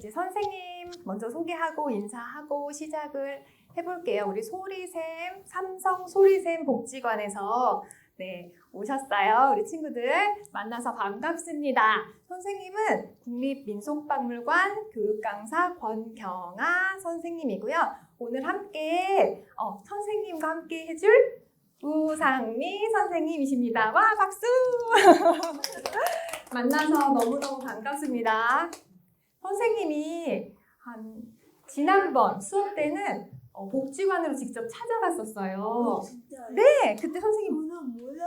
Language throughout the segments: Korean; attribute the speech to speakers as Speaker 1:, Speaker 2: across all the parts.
Speaker 1: 이제 선생님 먼저 소개하고 인사하고 시작을 해볼게요. 우리 소리샘 삼성 소리샘 복지관에서 네 오셨어요. 우리 친구들 만나서 반갑습니다. 선생님은 국립민속박물관 교육강사 권경아 선생님이고요. 오늘 함께 어, 선생님과 함께 해줄 우상미 선생님이십니다. 와 박수! 만나서 너무너무 반갑습니다. 선생님이 한 지난번 수업 때는 어, 복지관으로 직접 찾아갔었어요. 네, 그때 선생님.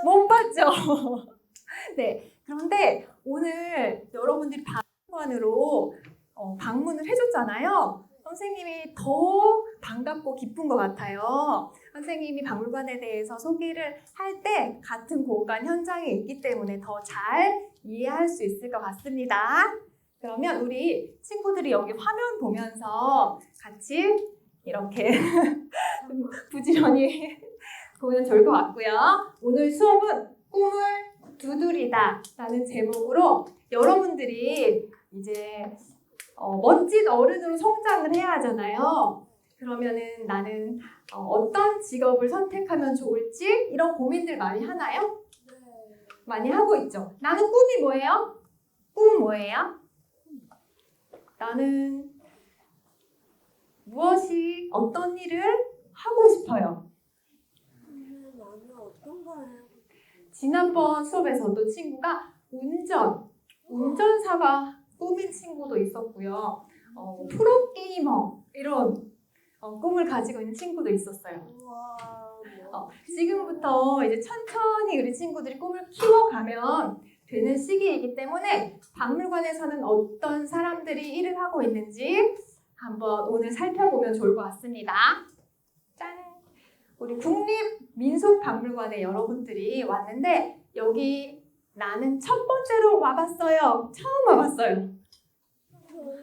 Speaker 1: 못 봤죠. 네, 그런데 오늘 여러분들이 박물관으로 어, 방문을 해줬잖아요. 선생님이 더 반갑고 기쁜 것 같아요. 선생님이 박물관에 대해서 소개를 할 때 같은 공간 현장에 있기 때문에 더 잘 이해할 수 있을 것 같습니다. 그러면 우리 친구들이 여기 화면 보면서 같이 이렇게 좀 부지런히 보면 좋을 것 같고요. 오늘 수업은 꿈을 두드리다 라는 제목으로 여러분들이 이제 어, 멋진 어른으로 성장을 해야 하잖아요. 그러면은 나는 어, 떤 직업을 선택하면 좋을지 이런 고민들 많이 하나요?
Speaker 2: 네.
Speaker 1: 많이 하고 있죠. 나는 꿈이 뭐예요? 꿈 뭐예요? 나는 무엇이 어떤 일을 하고 싶어요.
Speaker 2: 나는 어떤 걸?
Speaker 1: 지난번 수업에서도 친구가 운전, 운전사가 꿈인 친구도 있었고요. 어, 프로게이머 이런 어, 꿈을 가지고 있는 친구도 있었어요. 어, 지금부터 이제 천천히 우리 친구들이 꿈을 키워가면 되는 시기이기 때문에 박물관에서는 어떤 사람들이 일을 하고 있는지 한번 오늘 살펴보면 좋을 것 같습니다. 짠! 우리 국립민속박물관에 여러분들이 왔는데 여기 나는 첫 번째로 와봤어요. 처음 와봤어요.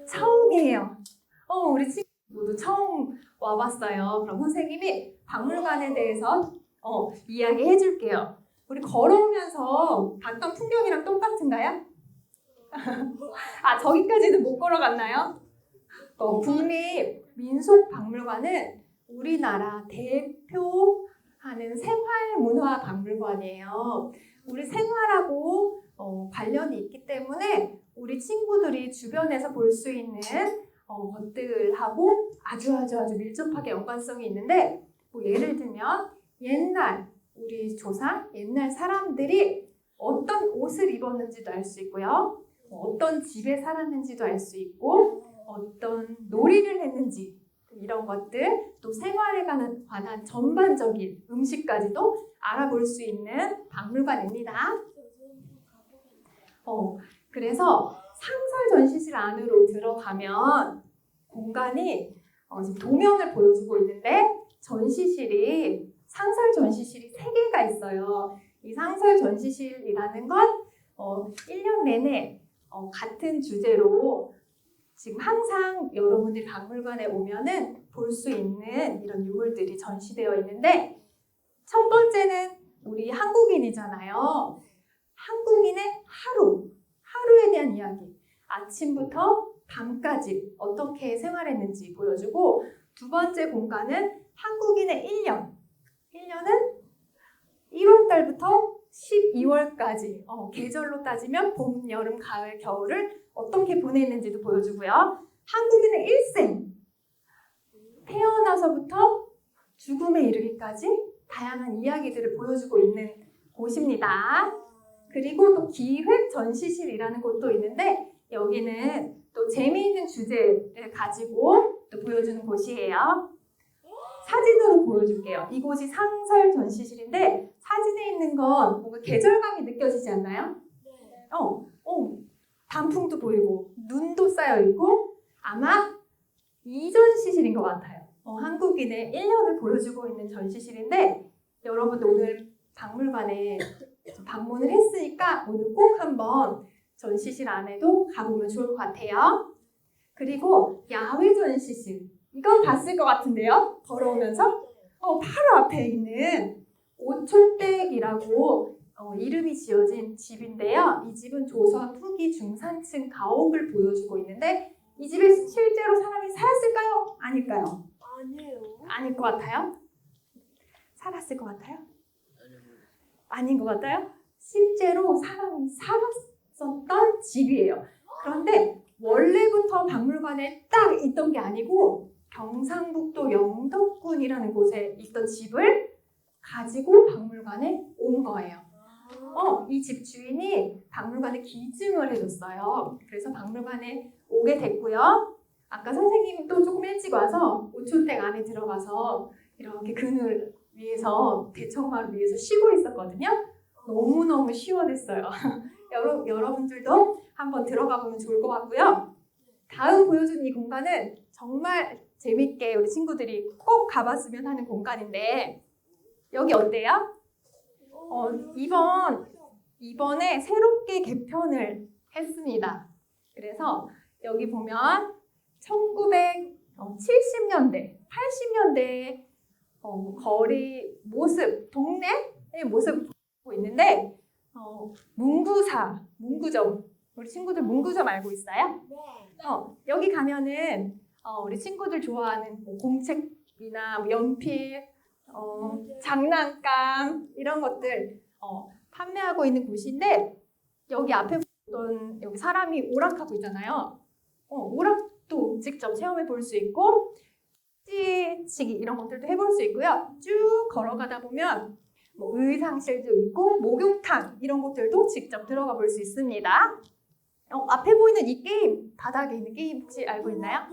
Speaker 1: 처음이에요. 어, 우리 친구 모두 처음 와봤어요. 그럼 선생님이 박물관에 대해서 어, 이야기해 줄게요. 우리 걸어오면서 봤던 풍경이랑 똑같은가요? 아, 저기까지는 못 걸어갔나요? 어, 국립민속박물관은 우리나라 대표하는 생활문화박물관이에요. 우리 생활하고 어, 관련이 있기 때문에 우리 친구들이 주변에서 볼 수 있는 어, 것들하고 아주 아주 아주 밀접하게 연관성이 있는데 뭐 예를 들면 옛날 우리 조상 옛날 사람들이 어떤 옷을 입었는지도 알 수 있고요. 어떤 집에 살았는지도 알 수 있고 어떤 놀이를 했는지 이런 것들 또 생활에 관한, 관한 전반적인 음식까지도 알아볼 수 있는 박물관입니다. 어, 그래서 상설 전시실 안으로 들어가면 공간이 어, 지금 도면을 보여주고 있는데 전시실이 상설 전시실이 세 개가 있어요. 이 상설 전시실이라는 건 어, 1년 내내 어, 같은 주제로 지금 항상 여러분들이 박물관에 오면은 볼 수 있는 이런 유물들이 전시되어 있는데 첫 번째는 우리 한국인이잖아요. 한국인의 하루, 하루에 대한 이야기. 아침부터 밤까지 어떻게 생활했는지 보여주고 두 번째 공간은 한국인의 1년. 1년은 1월 달부터 12월까지 어, 계절로 따지면 봄, 여름, 가을, 겨울을 어떻게 보냈는지도 보여주고요. 한국인의 일생. 태어나서부터 죽음에 이르기까지 다양한 이야기들을 보여주고 있는 곳입니다. 그리고 또 기획 전시실이라는 곳도 있는데 여기는 또 재미있는 주제를 가지고 또 보여주는 곳이에요. 사진으로 보여줄게요. 이곳이 상설 전시실인데 사진에 있는 건 뭔가 계절감이 느껴지지 않나요?
Speaker 2: 네.
Speaker 1: 어, 어, 단풍도 보이고 눈도 쌓여 있고 아마 이전 시실인 것 같아요. 어, 한국인의 1년을 보여주고 있는 전시실인데 여러분들 오늘 박물관에 방문을 했으니까 오늘 꼭 한번 전시실 안에도 가보면 좋을 것 같아요. 그리고 야외 전시실 이건 봤을 것 같은데요. 걸어오면서 어, 바로 앞에 있는 오촌댁이라고 어, 이름이 지어진 집인데요. 이 집은 조선 후기 중산층 가옥을 보여주고 있는데 이 집에 실제로 사람이 살았을까요? 아닐까요?
Speaker 2: 아니에요.
Speaker 1: 아닐 것 같아요? 살았을 것 같아요? 아닌 것 같아요? 실제로 사람이 살았었던 집이에요. 그런데 원래부터 박물관에 딱 있던 게 아니고 경상북도 영덕군이라는 곳에 있던 집을 가지고 박물관에 온 거예요. 어, 이 집 주인이 박물관에 기증을 해줬어요. 그래서 박물관에 오게 됐고요. 아까 선생님도 조금 일찍 와서 오촌댁 안에 들어가서 이렇게 그늘 위에서 대청마루 위에서 쉬고 있었거든요. 너무너무 시원했어요. 여러, 여러분들도 한번 들어가 보면 좋을 것 같고요. 다음 보여준 이 공간은 정말 재밌게 우리 친구들이 꼭 가봤으면 하는 공간인데 여기 어때요? 어, 이번 이번에 새롭게 개편을 했습니다. 그래서 여기 보면 1970년대, 80년대 어, 거리 모습, 동네의 모습을 보고 있는데 어, 문구사, 문구점 우리 친구들 문구점 알고 있어요?
Speaker 2: 네.
Speaker 1: 어, 여기 가면은 어, 우리 친구들 좋아하는 뭐 공책이나 뭐 연필, 어, 장난감 이런 것들 어, 판매하고 있는 곳인데 여기 앞에 보던 여기 사람이 오락하고 있잖아요. 어, 오락도 직접 체험해 볼 수 있고 찌치기 이런 것들도 해볼 수 있고요. 쭉 걸어가다 보면 뭐 의상실도 있고 목욕탕 이런 것들도 직접 들어가 볼 수 있습니다. 어, 앞에 보이는 이 게임 바닥에 있는 게임 혹시 알고 있나요?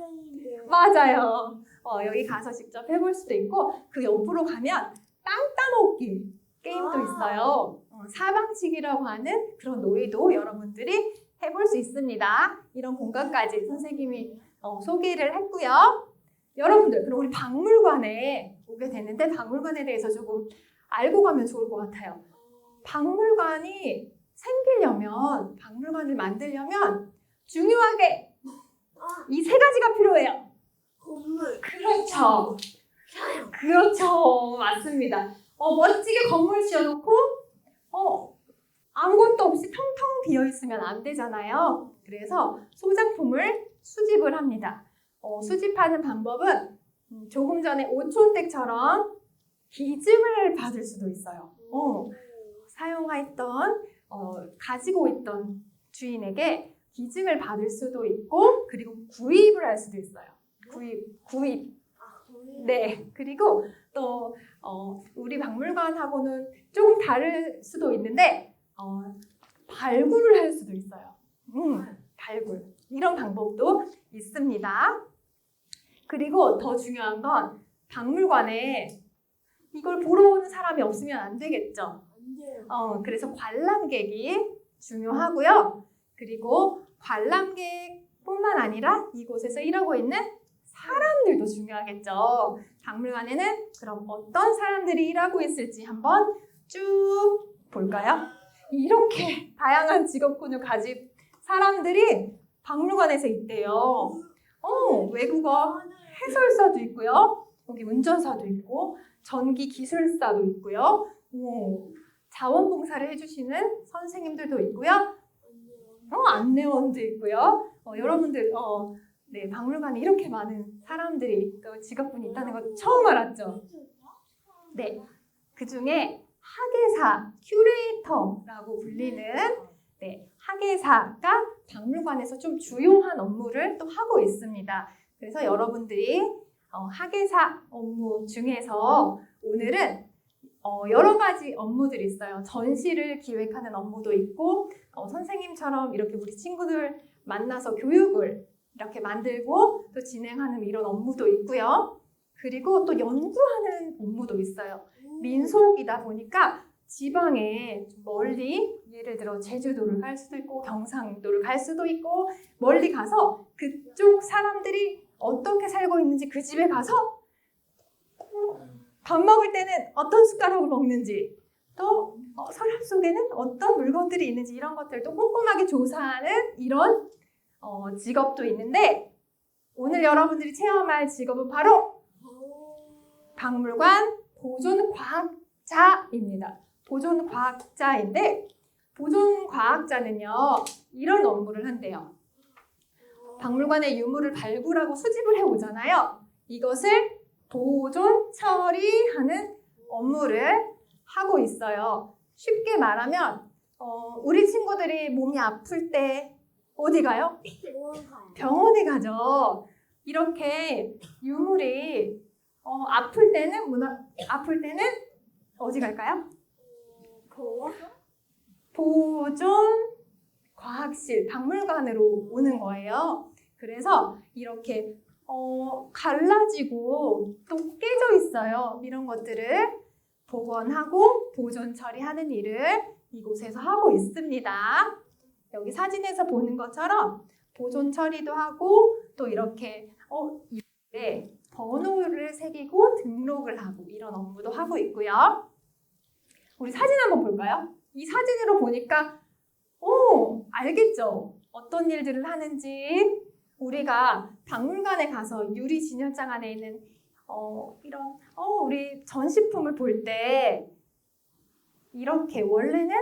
Speaker 1: 맞아요. 어, 여기 가서 직접 해볼 수도 있고 그 옆으로 가면 땅 따먹기 게임도
Speaker 2: 아.
Speaker 1: 있어요. 어, 사방치기라고 하는 그런 놀이도 여러분들이 해볼 수 있습니다. 이런 공간까지 선생님이 어, 소개를 했고요. 여러분들 그럼 우리 박물관에 오게 됐는데 박물관에 대해서 조금 알고 가면 좋을 것 같아요. 박물관이 생기려면 박물관을 만들려면 중요하게
Speaker 2: 아,
Speaker 1: 이세 가지가 필요해요.
Speaker 2: 건물.
Speaker 1: 그렇죠.
Speaker 2: 사용.
Speaker 1: 그렇죠. 맞습니다. 어, 멋지게 건물 지어놓고, 어, 아무것도 없이 텅텅 비어 있으면 안 되잖아요. 그래서 소장품을 수집을 합니다. 어, 수집하는 방법은 음, 조금 전에 오촌댁처럼 기증을 받을 수도 있어요. 어, 사용했던, 어, 가지고 있던 주인에게 기증을 받을 수도 있고, 그리고 구입을 할 수도 있어요. 구입, 구입.
Speaker 2: 아, 건물.
Speaker 1: 네, 그리고 또 어, 우리 박물관하고는 조금 다를 수도 있는데 어, 발굴을 할 수도 있어요. 음, 발굴 이런 방법도 있습니다. 그리고 더 중요한 건 박물관에 이걸 보러 오는 사람이 없으면 안 되겠죠. 어, 그래서 관람객이 중요하고요. 그리고 관람객뿐만 아니라 이곳에서 일하고 있는 사람들도 중요하겠죠. 박물관에는 그럼 어떤 사람들이 일하고 있을지 한번 쭉 볼까요? 이렇게 다양한 직업군을 가진 사람들이 박물관에서 있대요. 어, 외국어 해설사도 있고요. 여기 운전사도 있고 전기 기술사도 있고요. 오, 자원봉사를 해주시는 선생님들도 있고요. 어, 안내원도 있고요. 어, 여러분들 어, 네, 박물관에 이렇게 많은 사람들이 또 직업군이 있다는 거 처음 알았죠. 네, 그 중에 학예사, 큐레이터라고 불리는 네, 학예사가 박물관에서 좀 주요한 업무를 또 하고 있습니다. 그래서 여러분들이 어, 학예사 업무 중에서 오늘은 어, 여러 가지 업무들이 있어요. 전시를 기획하는 업무도 있고 어, 선생님처럼 이렇게 우리 친구들 만나서 교육을 이렇게 만들고 또 진행하는 이런 업무도 있고요. 그리고 또 연구하는 업무도 있어요. 민속이다 보니까 지방에 좀 멀리 예를 들어 제주도를 갈 수도 있고 경상도를 갈 수도 있고 멀리 가서 그쪽 사람들이 어떻게 살고 있는지 그 집에 가서 밥 먹을 때는 어떤 숟가락을 먹는지 또 어, 서랍 속에는 어떤 물건들이 있는지 이런 것들도 꼼꼼하게 조사하는 이런 어, 직업도 있는데 오늘 여러분들이 체험할 직업은 바로 박물관 보존과학자입니다. 보존과학자인데 보존과학자는요 이런 업무를 한대요. 박물관의 유물을 발굴하고 수집을 해 오잖아요. 이것을 보존 처리하는 업무를 하고 있어요. 쉽게 말하면 어, 우리 친구들이 몸이 아플 때 어디 가요? 병원에 가죠. 이렇게 유물이 어, 아플 때는 문화 아플 때는 어디 갈까요? 보존 과학실 박물관으로 오는 거예요. 그래서 이렇게 어, 갈라지고 또 깨져 있어요. 이런 것들을 복원하고 보존 처리하는 일을 이곳에서 하고 있습니다. 여기 사진에서 보는 것처럼 보존 처리도 하고 또 이렇게 어, 이에 번호를 새기고 등록을 하고 이런 업무도 하고 있고요. 우리 사진 한번 볼까요? 이 사진으로 보니까 오 알겠죠? 어떤 일들을 하는지 우리가 박물관에 가서 유리 진열장 안에 있는 어, 이런 어, 우리 전시품을 볼 때 이렇게 원래는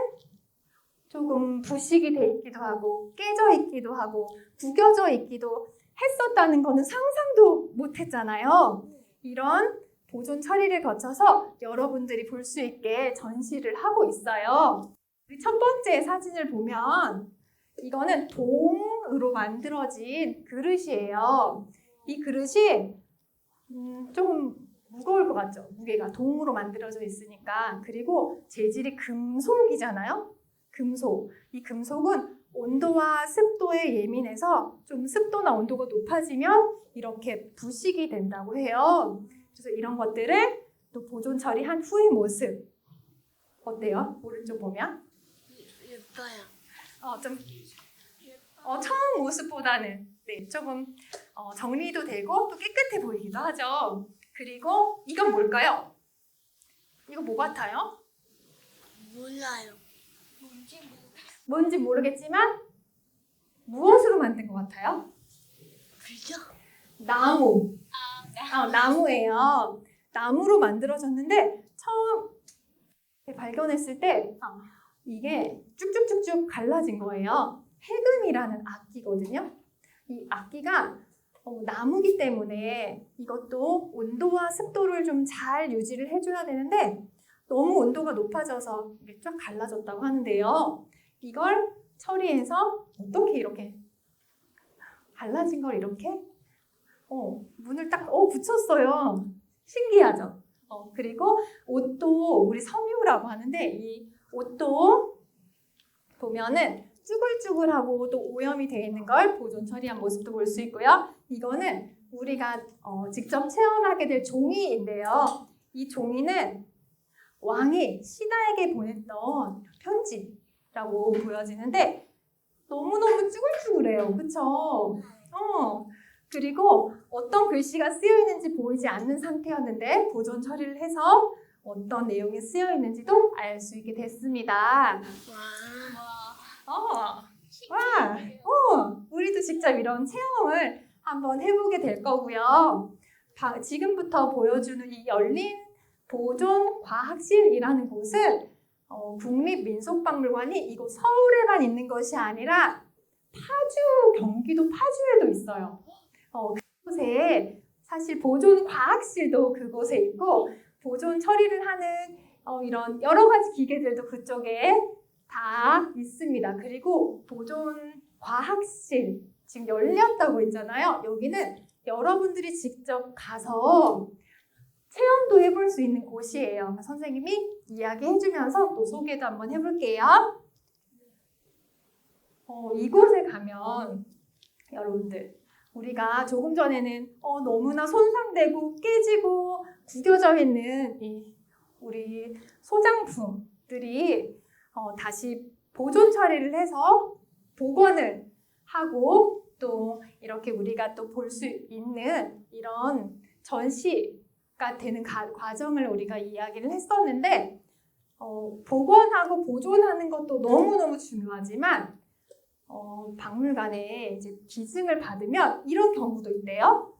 Speaker 1: 조금 부식이 돼 있기도 하고 깨져 있기도 하고 구겨져 있기도 했었다는 거는 상상도 못 했잖아요. 이런 보존 처리를 거쳐서 여러분들이 볼 수 있게 전시를 하고 있어요. 우리 첫 번째 사진을 보면 이거는 동으로 만들어진 그릇이에요. 이 그릇이 음, 조금 무거울 것 같죠? 무게가 동으로 만들어져 있으니까. 그리고 재질이 금속이잖아요? 금속. 이 금속은 온도와 습도에 예민해서 좀 습도나 온도가 높아지면 이렇게 부식이 된다고 해요. 그래서 이런 것들을 또 보존 처리한 후의 모습. 어때요? 오른쪽 보면?
Speaker 2: 예뻐요.
Speaker 1: 어, 좀 어, 처음 모습보다는 네, 조금 어, 정리도 되고 또 깨끗해 보이기도 하죠. 그리고 이건 뭘까요? 이거 뭐 같아요?
Speaker 2: 몰라요. 뭔지 모르.
Speaker 1: 뭔지 모르겠지만 무엇으로 만든 것 같아요?
Speaker 2: 그죠?
Speaker 1: 나무. 어, 나무예요. 나무로 만들어졌는데 처음 발견했을 때 아, 이게 쭉쭉쭉쭉 갈라진 거예요. 해금이라는 악기거든요. 이 악기가 어, 나무기 때문에 이것도 온도와 습도를 좀 잘 유지를 해줘야 되는데 너무 온도가 높아져서 쫙 갈라졌다고 하는데요. 이걸 처리해서 어떻게 이렇게 갈라진 걸 이렇게 어, 문을 딱 어, 붙였어요. 신기하죠? 어, 그리고 옷도 우리 섬유라고 하는데 이 옷도 보면은 쭈글쭈글하고 또 오염이 되어 있는 걸 보존 처리한 모습도 볼 수 있고요. 이거는 우리가 어, 직접 체험하게 될 종이인데요. 이 종이는 왕이 신하에게 보냈던 편지라고 보여지는데 너무너무 쭈글쭈글해요. 그쵸? 어, 그리고 어떤 글씨가 쓰여 있는지 보이지 않는 상태였는데 보존 처리를 해서 어떤 내용이 쓰여 있는지도 알 수 있게 됐습니다.
Speaker 2: 와.
Speaker 1: 어, 와, 어, 우리도 직접 이런 체험을 한번 해보게 될 거고요. 바- 지금부터 보여주는 이 열린 보존 과학실이라는 곳은 어, 국립민속박물관이 이곳 서울에만 있는 것이 아니라 파주, 경기도 파주에도 있어요. 어, 그곳에 사실 보존 과학실도 그곳에 있고 보존 처리를 하는 어, 이런 여러 가지 기계들도 그쪽에 다 있습니다. 그리고 보존 과학실 지금 열렸다고 했잖아요. 여기는 여러분들이 직접 가서 체험도 해볼 수 있는 곳이에요. 선생님이 이야기해주면서 또 소개도 한번 해볼게요. 어, 이곳에 가면 여러분들 우리가 조금 전에는 어, 너무나 손상되고 깨지고 구겨져 있는 이 우리 소장품들이 어, 다시 보존 처리를 해서 복원을 하고 또 이렇게 우리가 또 볼 수 있는 이런 전시 가 되는 가- 과정을 우리가 이야기를 했었는데 어, 복원하고 보존하는 것도 너무너무 중요하지만 어, 박물관에 이제 기증을 받으면 이런 경우도 있대요.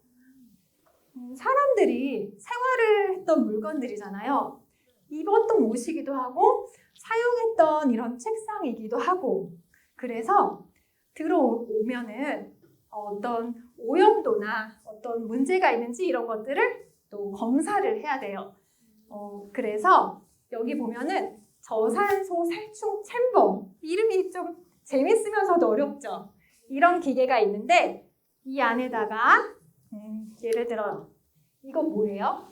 Speaker 1: 음, 사람들이 생활을 했던 물건들이잖아요. 입었던 옷이기도 하고 사용했던 이런 책상이기도 하고 그래서 들어오면은 어떤 오염도나 어떤 문제가 있는지 이런 것들을 또 검사를 해야 돼요. 어, 그래서 여기 보면은 저산소 살충 챔버 이름이 좀 재밌으면서도 어렵죠. 이런 기계가 있는데 이 안에다가 음, 예를 들어 이거 뭐예요?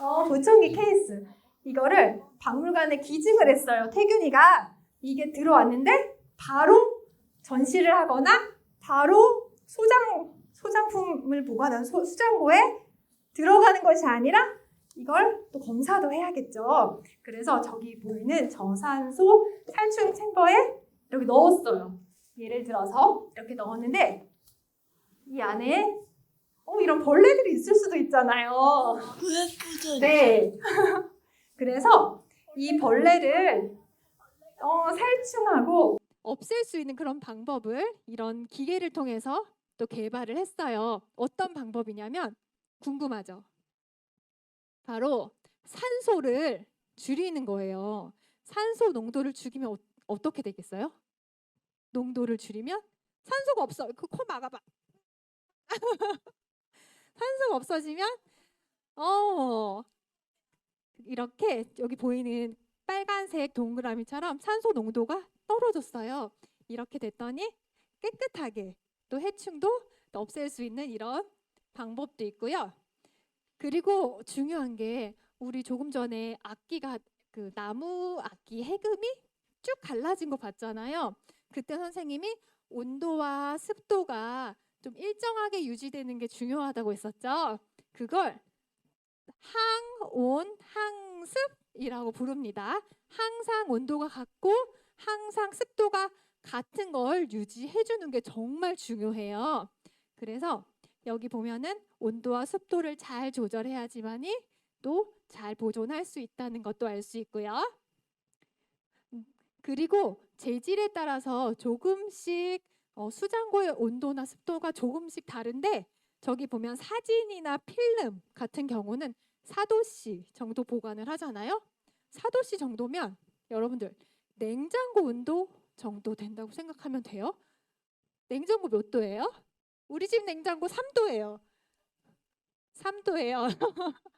Speaker 1: 어, 보청기 케이스. 이거를 박물관에 기증을 했어요. 태균이가 이게 들어왔는데 바로 전시를 하거나 바로 소장 소장품을 보관한 소, 수장고에 들어가는 것이 아니라 이걸 또 검사도 해야겠죠. 그래서 저기 보이는 저산소 살충 챔버에 이렇게 넣었어요. 예를 들어서 이렇게 넣었는데 이 안에 어, 이런 벌레들이 있을 수도 있잖아요. 네. 그래서 이 벌레를 어, 살충하고 없앨 수 있는 그런 방법을 이런 기계를 통해서 또 개발을 했어요. 어떤 방법이냐면 궁금하죠? 바로 산소를 줄이는 거예요. 산소 농도를 죽이면 어, 어떻게 되겠어요? 농도를 줄이면 산소가 없어. 그 코 막아봐. 산소가 없어지면 어 이렇게 여기 보이는 빨간색 동그라미처럼 산소 농도가 떨어졌어요. 이렇게 됐더니 깨끗하게 또 해충도 또 없앨 수 있는 이런 방법도 있고요. 그리고 중요한 게 우리 조금 전에 악기가 그 나무 악기 해금이 쭉 갈라진 거 봤잖아요. 그때 선생님이 온도와 습도가 좀 일정하게 유지되는 게 중요하다고 했었죠. 그걸 항온 항습이라고 부릅니다. 항상 온도가 같고 항상 습도가 같은 걸 유지해 주는 게 정말 중요해요. 그래서 여기 보면은 온도와 습도를 잘 조절해야지만이 또 잘 보존할 수 있다는 것도 알 수 있고요. 음, 그리고 재질에 따라서 조금씩 어, 수장고의 온도나 습도가 조금씩 다른데 저기 보면 사진이나 필름 같은 경우는 4도씨 정도 보관을 하잖아요. 4도씨 정도면 여러분들 냉장고 온도 정도 된다고 생각하면 돼요. 냉장고 몇 도예요? 우리 집 냉장고 3도예요. 3도예요.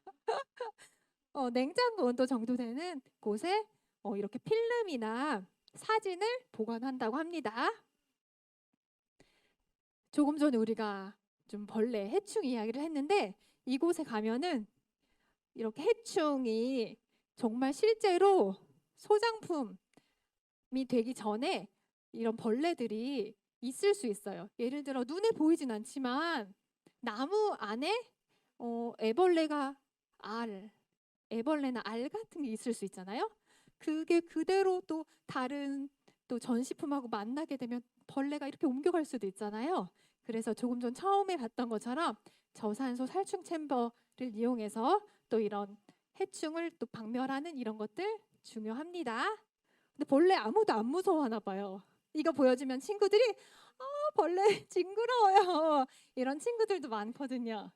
Speaker 1: 어, 냉장고 온도 정도 되는 곳에 어, 이렇게 필름이나 사진을 보관한다고 합니다. 조금 전에 우리가 좀 벌레 해충 이야기를 했는데 이곳에 가면은 이렇게 해충이 정말 실제로 소장품이 되기 전에 이런 벌레들이 있을 수 있어요. 예를 들어 눈에 보이진 않지만 나무 안에 어, 애벌레가 알, 애벌레나 알 같은 게 있을 수 있잖아요. 그게 그대로 또 다른 또 전시품하고 만나게 되면 벌레가 이렇게 옮겨갈 수도 있잖아요. 그래서 조금 전 처음에 봤던 것처럼 저산소 살충 챔버를 이용해서 또 이런 해충을 또 박멸하는 이런 것들 중요합니다. 근데 벌레 아무도 안 무서워하나 봐요. 이거 보여주면 친구들이 어, 벌레 징그러워요. 이런 친구들도 많거든요.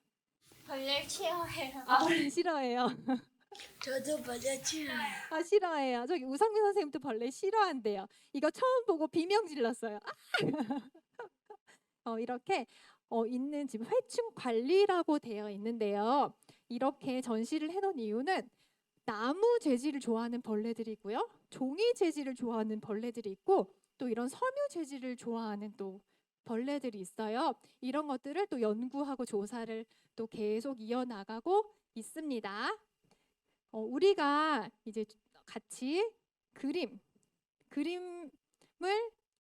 Speaker 2: 벌레 싫어해요.
Speaker 1: 아, 벌레 싫어해요.
Speaker 2: 저도 벌레 싫어해요.
Speaker 1: 아, 싫어해요. 저기 우성민 선생님도 벌레 싫어한대요. 이거 처음 보고 비명 질렀어요. 아! 어, 이렇게 어, 있는 지금 회충 관리라고 되어 있는데요. 이렇게 전시를 해놓은 이유는 나무 재질을 좋아하는 벌레들이고요. 종이 재질을 좋아하는 벌레들이 있고 또 이런 섬유 재질을 좋아하는 또 벌레들이 있어요. 이런 것들을 또 연구하고 조사를 또 계속 이어나가고 있습니다. 어, 우리가 이제 같이 그림, 그림을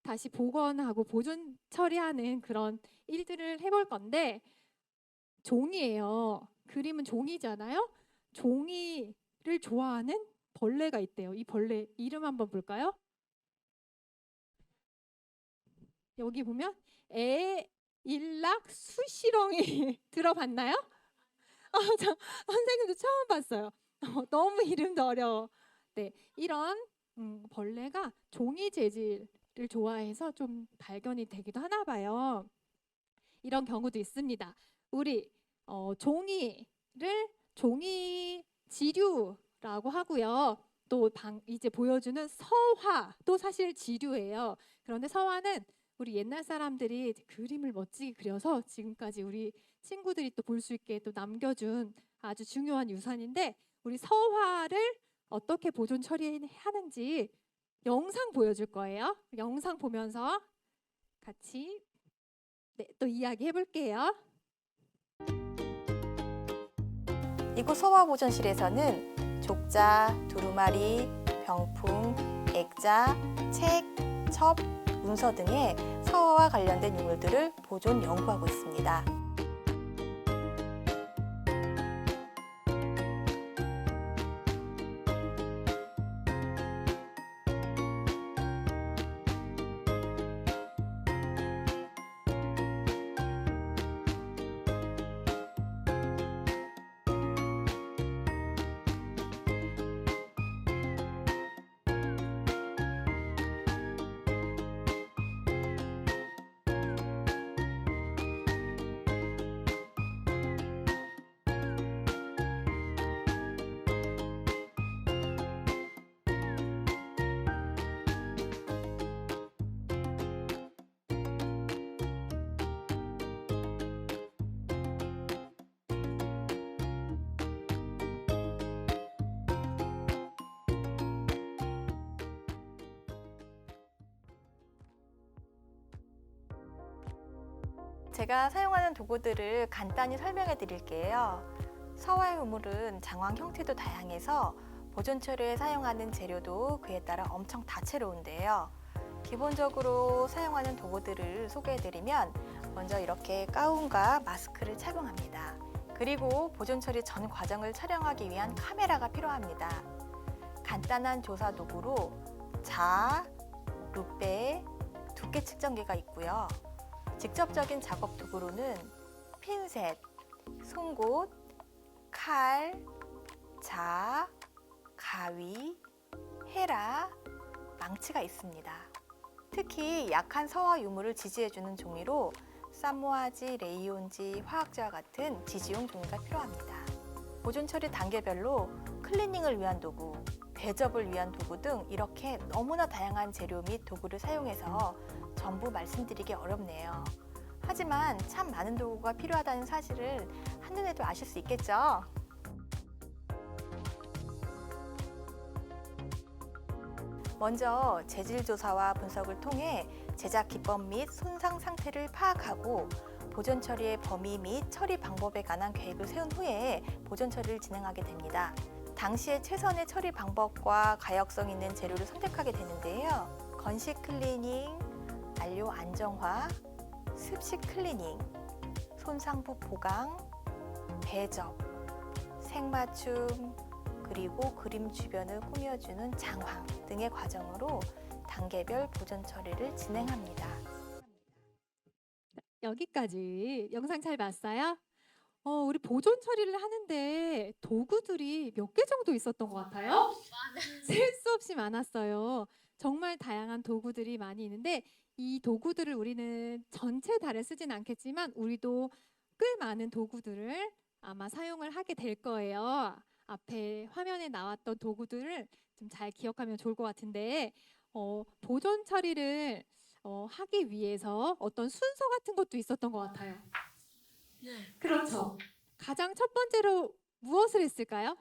Speaker 1: 다시 복원하고 보존 처리하는 그런 일들을 해볼 건데 종이에요. 그림은 종이잖아요. 종이 를 좋아하는 벌레가 있대요. 이 벌레 이름 한번 볼까요? 여기 보면 에일락 수시렁이 들어봤나요? 어, 저 선생님도 처음 봤어요. 어, 너무 이름도 어려워. 네, 이런 음, 벌레가 종이 재질을 좋아해서 좀 발견이 되기도 하나 봐요. 이런 경우도 있습니다. 우리 어, 종이를 종이 지류라고 하고요. 또 방, 이제 보여주는 서화도 사실 지류예요. 그런데 서화는 우리 옛날 사람들이 그림을 멋지게 그려서 지금까지 우리 친구들이 또 볼 수 있게 또 남겨준 아주 중요한 유산인데 우리 서화를 어떻게 보존 처리하는지 영상 보여줄 거예요. 영상 보면서 같이 네, 또 이야기 해볼게요.
Speaker 3: 이곳 소화보존실에서는 족자, 두루마리, 병풍, 액자, 책, 첩, 문서 등의 서화와 관련된 유물들을 보존 연구하고 있습니다. 제가 사용하는 도구들을 간단히 설명해 드릴게요. 서화의 유물은 장황 형태도 다양해서 보존 처리에 사용하는 재료도 그에 따라 엄청 다채로운데요. 기본적으로 사용하는 도구들을 소개해 드리면 먼저 이렇게 가운과 마스크를 착용합니다. 그리고 보존 처리 전 과정을 촬영하기 위한 카메라가 필요합니다. 간단한 조사 도구로 자, 루페, 두께 측정기가 있고요. 직접적인 작업 도구로는 핀셋, 송곳, 칼, 자, 가위, 헤라, 망치가 있습니다. 특히 약한 서화 유물을 지지해주는 종이로 쌈모아지, 레이온지, 화학제와 같은 지지용 종이가 필요합니다. 보존 처리 단계별로 클리닝을 위한 도구, 대접을 위한 도구 등 이렇게 너무나 다양한 재료 및 도구를 사용해서 전부 말씀드리기 어렵네요. 하지만 참 많은 도구가 필요하다는 사실을 한눈에도 아실 수 있겠죠? 먼저 재질 조사와 분석을 통해 제작 기법 및 손상 상태를 파악하고 보존 처리의 범위 및 처리 방법에 관한 계획을 세운 후에 보존 처리를 진행하게 됩니다. 당시의 최선의 처리 방법과 가역성 있는 재료를 선택하게 되는데요. 건식 클리닝, 안료 안정화, 습식 클리닝, 손상부 보강, 배접, 색맞춤, 그리고 그림 주변을 꾸며주는 장황 등의 과정으로 단계별 보존 처리를 진행합니다.
Speaker 1: 여기까지 영상 잘 봤어요? 어, 우리 보존 처리를 하는데 도구들이 몇 개 정도 있었던 것 같아요? 셀 수 없이 많았어요. 정말 다양한 도구들이 많이 있는데 이 도구들을 우리는 전체 다를 쓰진 않겠지만 우리도 꽤 많은 도구들을 아마 사용을 하게 될 거예요. 앞에 화면에 나왔던 도구들을 좀 잘 기억하면 좋을 것 같은데 어, 보존 처리를 어, 하기 위해서 어떤 순서 같은 것도 있었던 것 같아요.
Speaker 2: 네.
Speaker 1: 그렇죠. 가장 첫 번째로 무엇을 했을까요?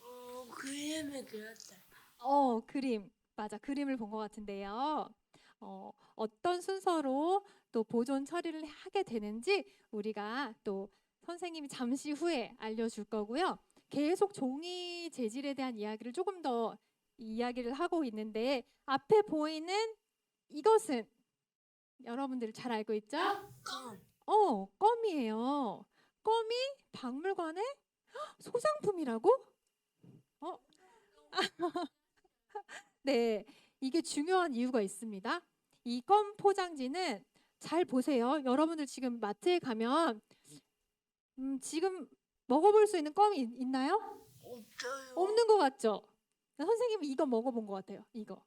Speaker 2: 어, 그림을 그렸다.
Speaker 1: 어, 그림. 맞아. 그림을 본 것 같은데요. 어, 어떤 순서로 또 보존 처리를 하게 되는지 우리가 또 선생님이 잠시 후에 알려줄 거고요. 계속 종이 재질에 대한 이야기를 조금 더 이야기를 하고 있는데 앞에 보이는 이것은 여러분들 잘 알고 있죠?
Speaker 2: 껌.
Speaker 1: 어, 껌이에요. 껌이 박물관의 소장품이라고? 어? 네, 이게 중요한 이유가 있습니다. 이 껌 포장지는 잘 보세요. 여러분들 지금 마트에 가면 음, 지금 먹어볼 수 있는 껌이 있- 있나요?
Speaker 2: 없어요.
Speaker 1: 없는 것 같죠? 선생님은 이거 먹어본 것 같아요. 이거,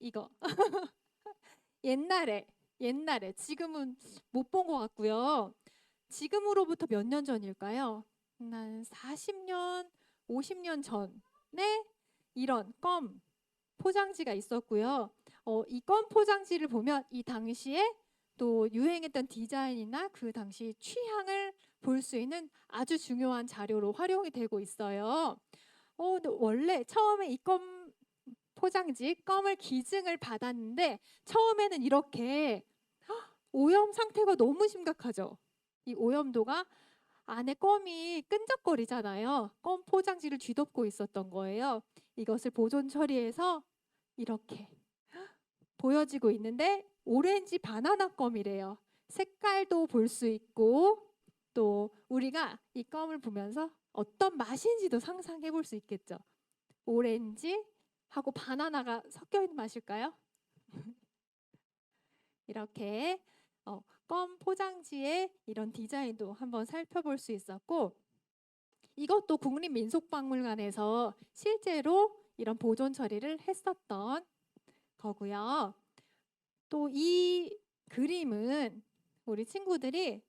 Speaker 1: 이거. 옛날에, 옛날에 지금은 못 본 것 같고요. 지금으로부터 몇 년 전일까요? 한 40년, 50년 전에 이런 껌 포장지가 있었고요. 어, 이 껌 포장지를 보면 이 당시에 또 유행했던 디자인이나 그 당시 취향을 볼 수 있는 아주 중요한 자료로 활용이 되고 있어요. 어, 원래 처음에 이 껌 포장지 껌을 기증을 받았는데 처음에는 이렇게 헉, 오염 상태가 너무 심각하죠. 이 오염도가 안에 껌이 끈적거리잖아요. 껌 포장지를 뒤덮고 있었던 거예요. 이것을 보존 처리해서 이렇게 보여지고 있는데 오렌지 바나나 껌이래요. 색깔도 볼 수 있고 또 우리가 이 껌을 보면서 어떤 맛인지도 상상해 볼 수 있겠죠. 오렌지 하고 바나나가 섞여 있는 맛일까요? 이렇게 어, 껌 포장지의 이런 디자인도 한번 살펴볼 수 있었고 이것도 국립민속박물관에서 실제로 이런 보존 처리를 했었던 거고요. 또 이 그림은 우리 친구들이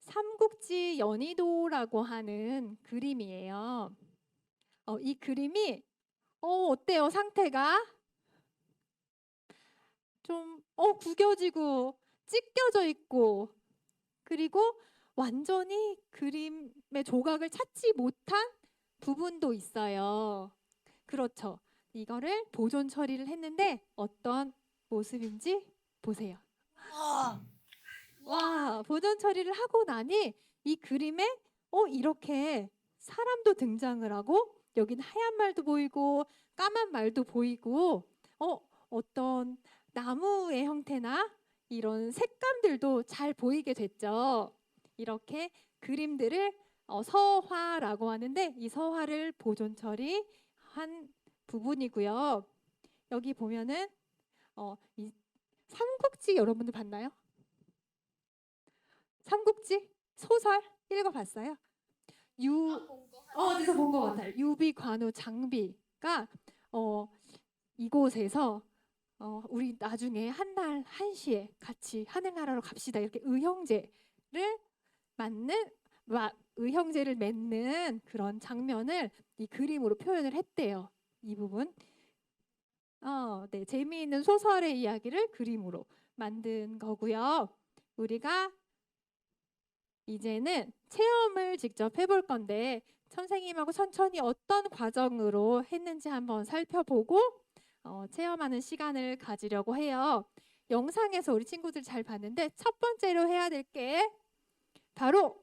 Speaker 1: 삼국지 연희도라고 하는 그림이에요. 어, 이 그림이 어, 어때요? 상태가 좀 어, 구겨지고 찢겨져 있고 그리고 완전히 그림의 조각을 찾지 못한 부분도 있어요. 그렇죠. 이거를 보존 처리를 했는데 어떤 모습인지 보세요. 와, 보존 처리를 하고 나니 이 그림에 어 이렇게 사람도 등장을 하고 여긴 하얀 말도 보이고 까만 말도 보이고 어 어떤 나무의 형태나 이런 색감들도 잘 보이게 됐죠. 이렇게 그림들을 어, 서화라고 하는데 이 서화를 보존 처리 한 부분이고요. 여기 보면은 어, 이 삼국지 여러분들 봤나요? 삼국지 소설 읽어봤어요? 유 어, 어디서 본 것 같아요. 유비 관우 장비가 어, 이곳에서 어, 우리 나중에 한 날 한시에 같이 하늘나라로 갑시다 이렇게 의형제를 맞는 마, 의형제를 맺는 그런 장면을 이 그림으로 표현을 했대요. 이 부분. 어, 네, 재미있는 소설의 이야기를 그림으로 만든 거고요. 우리가 이제는 체험을 직접 해볼 건데 선생님하고 천천히 어떤 과정으로 했는지 한번 살펴보고 어, 체험하는 시간을 가지려고 해요. 영상에서 우리 친구들 잘 봤는데 첫 번째로 해야 될 게 바로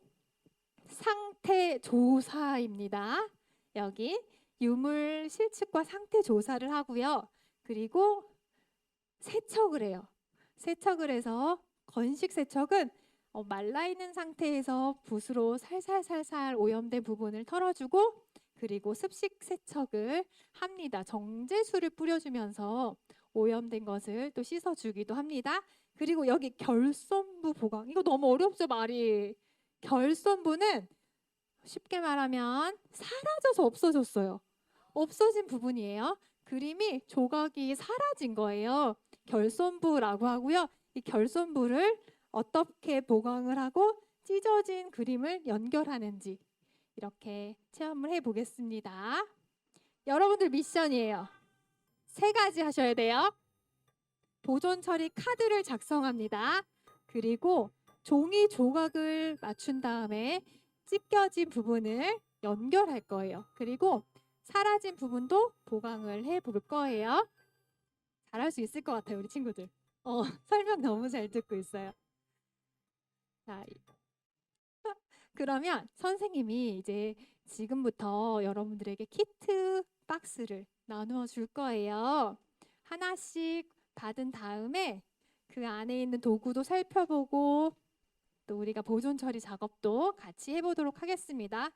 Speaker 1: 상태 조사입니다. 여기 유물 실측과 상태 조사를 하고요. 그리고 세척을 해요. 세척을 해서 건식 세척은 어, 말라 있는 상태에서 붓으로 살살살살 오염된 부분을 털어주고 그리고 습식 세척을 합니다. 정제수를 뿌려주면서 오염된 것을 또 씻어주기도 합니다. 그리고 여기 결손부 보강 이거 너무 어렵죠 말이 결손부는 쉽게 말하면 사라져서 없어졌어요. 없어진 부분이에요. 그림이 조각이 사라진 거예요. 결손부라고 하고요. 이 결손부를 어떻게 보강을 하고 찢어진 그림을 연결하는지 이렇게 체험을 해 보겠습니다. 여러분들 미션이에요. 세 가지 하셔야 돼요. 보존 처리 카드를 작성합니다. 그리고 종이 조각을 맞춘 다음에 찢겨진 부분을 연결할 거예요. 그리고 사라진 부분도 보강을 해 볼 거예요. 잘할 수 있을 것 같아요, 우리 친구들. 어, 설명 너무 잘 듣고 있어요. 자, 이- 그러면 선생님이 이제 지금부터 여러분들에게 키트 박스를 나누어 줄 거예요. 하나씩 받은 다음에 그 안에 있는 도구도 살펴보고 또 우리가 보존 처리 작업도 같이 해보도록 하겠습니다.